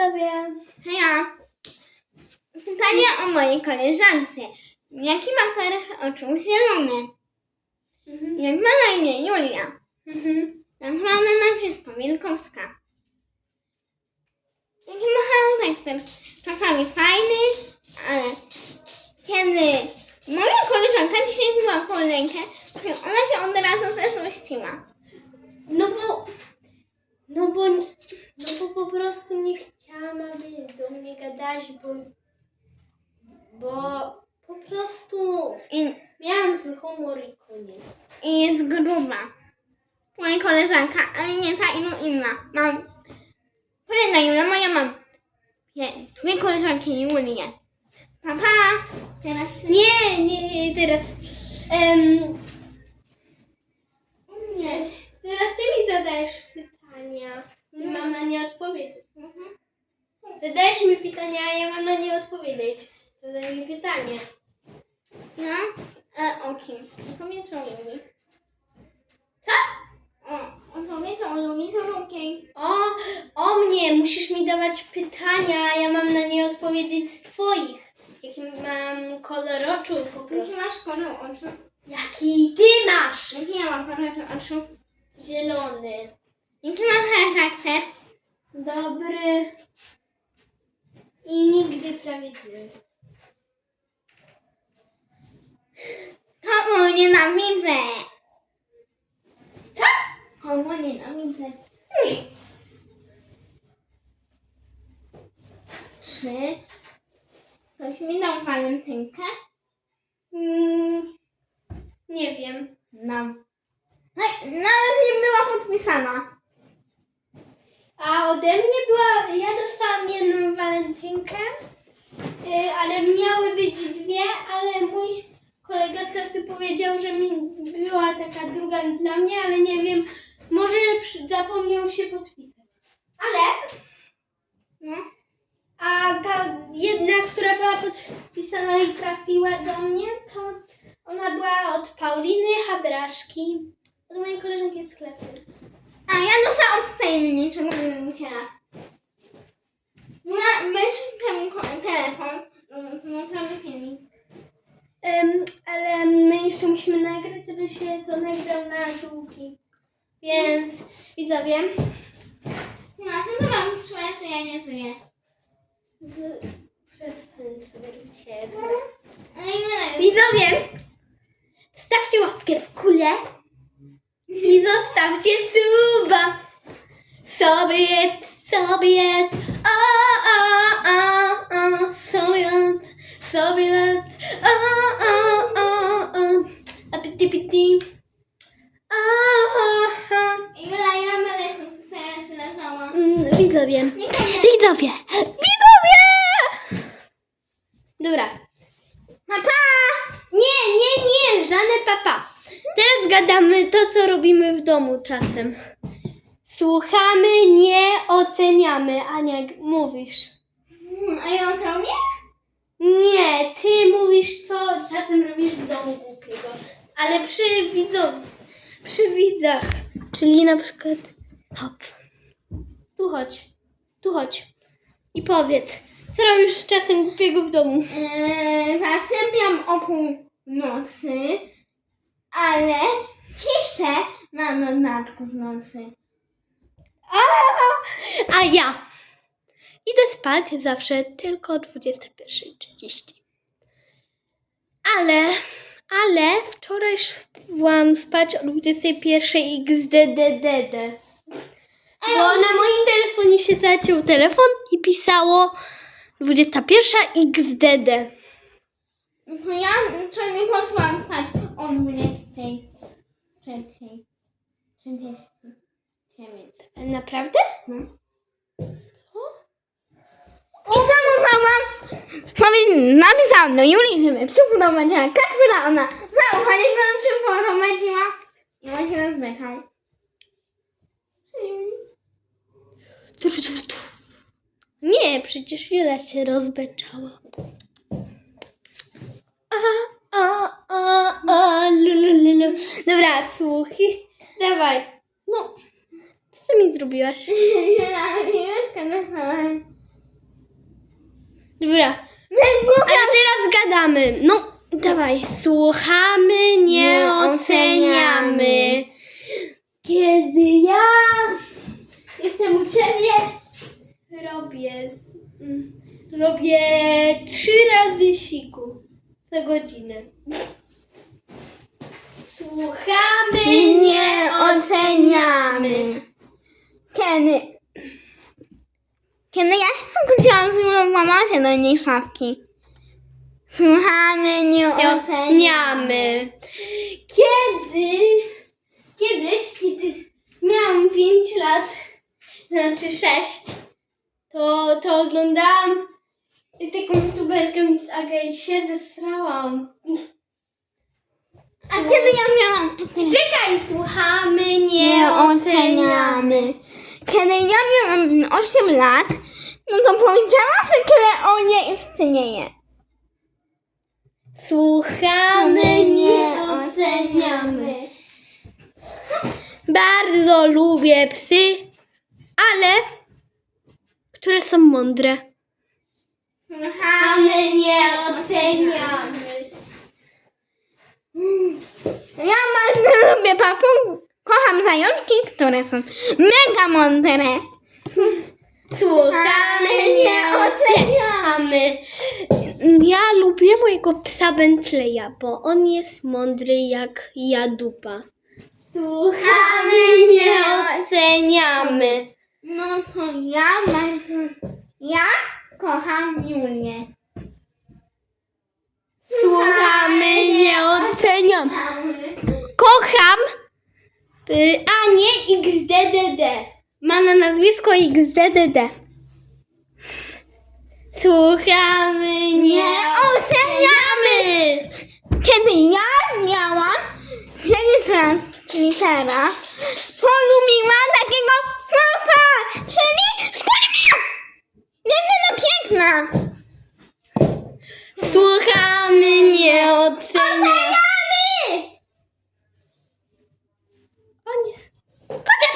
Widzowie. Ja. Pytanie o mojej koleżance. Jaki ma kolor oczu? Zielony. Mhm. Jak ma na imię Julia. Mhm. Jak ma na nazwisko Wielkowska. Jaki ma charakter? Czasami fajny, ale kiedy moja koleżanka dzisiaj wzięła koleżankę, to ona się od razu zezłościła. No bo... No bo... No bo po prostu nie gadać, bo... Bo po prostu I, miałam zły humor i koniec. i jest gruba. Moja koleżanka, ale nie ta ino inna. Mam kolejna Julia, moja mam dwie- dwie koleżanki Julie. Papa, teraz Nie, nie, teraz... em, nie. teraz ty mi zadajesz pytania. I mam na nie odpowiedzieć. Mhm. Zadajesz mi pytania, a ja mam na nie odpowiedzieć. Zadaj mi pytanie. No, e, o kim? O Julii. Co? O, opowiedz o Julii, to okej. O, o mnie, musisz mi dawać pytania, a ja mam na nie odpowiedzieć z twoich. Jaki mam kolor oczu po Jaki prostu. masz kolor oczu? Jaki ty masz? Jaki ja mam kolor oczu? Zielony. Jaki mam charakter? Dobry. I nigdy prawiedliwy. Komu nienawidzę? Co? Komu nienawidzę? Czy ktoś mi dał walentynkę? Mm, nie wiem. Nam. Hej, Nawet nie była podpisana. A ode mnie była, ja dostałam jedną walentynkę, y, ale miały być dwie, ale mój kolega z klasy powiedział, że mi była taka druga dla mnie, ale nie wiem, może zapomniał się podpisać. Ale, No. a ta jedna, która była podpisana i trafiła do mnie, to ona była od Pauliny Habraszki, od mojej koleżanki z klasy. A ja dostałam od tajemniczego wielbiciela. Temu ko- telefon. mm, Naprawdę filmik. Em, ale my jeszcze musimy nagrać, żeby się to nagrał na długi. Więc widzowie, No, a ty to mam czuję, czy ja nie czuję. z... sobie robicie. Dobra. Ale nie Widzowie, stawcie łapkę w kulę i zostawcie suba. Sobiet, sobiet, o, o, o, o, sobiet, sobiet, o, o, o, o, a piti piti. O. Jula, ja będę tu teraz leżała. Mm, Widzowie, widzowie, widzowie! Dobra, Papa! Nie, nie, nie, żadne papa. Teraz gadamy to, co robimy w domu czasem. Słuchamy, nie oceniamy. Ania, mówisz. A ja o tobie? Nie, ty mówisz, co czasem robisz w domu głupiego. Ale przy widzach, przy widzach, czyli na przykład, hop, tu chodź, tu chodź i powiedz, co robisz czasem głupiego w domu. Eee, zasypiam o północy, ale piszczę na dodatku w nocy. A, a ja idę spać zawsze tylko o 21.30. Ale, ale wczoraj szłam spać o 21.00 xddddd. Bo na moim telefonie się zaciął telefon i pisało 21 xdd. To ja co nie poszłam spać o 23. 39. Naprawdę? No. Zamówiłam, powiem, napisałam do Julii, żeby przyprowadziła Kacpera, ona zaufanie go przyprowadziła i on się rozbeczał. Nie, przecież Jula się rozbeczała. A, a, a, a, lu, lu, lu, lu. Dobra, słuchaj. Dawaj. No, co ty mi zrobiłaś? Julka dostała Dobra. Ale teraz gadamy. No, dawaj. Słuchamy, nie, Nie oceniamy. oceniamy. Kiedy ja jestem u ciebie, robię, mm, robię trzy razy siku na godzinę. Słuchamy, nie oceniamy. Kiedy? Kiedy ja się pokłóciłam z Julą, łamała się do niej szafki. Słuchamy, nie oceniamy. Kiedy, kiedyś, kiedy miałam 5 lat, znaczy 6, to, to oglądałam taką youtuberkę Miss Aga i się zesrałam. A kiedy ja miałam... Czekaj, słuchamy, nie, Nie oceniamy. Kiedy ja miałam 8 lat, no to powiedziała, że Kleo nie istnieje. Słuchamy, nie oceniamy. Bardzo lubię psy, ale które są mądre. Słuchamy, nie oceniamy. Ja bardzo lubię papu. Kocham zajączki, które są mega mądre. Słuchamy, nie oceniamy. Ja lubię mojego psa Bentleya, bo on jest mądry jak ja dupa. Słuchamy, nie oceniamy. No to ja bardzo... Ja kocham Julię. Słuchamy, nie oceniam. Kocham y, Anię XDDD. Ma na nazwisko XDDD. Słuchamy, nie, Nie oceniamy. Kiedy ja miałam 9 lat, czyli teraz, polubiłam takiego chłopaka.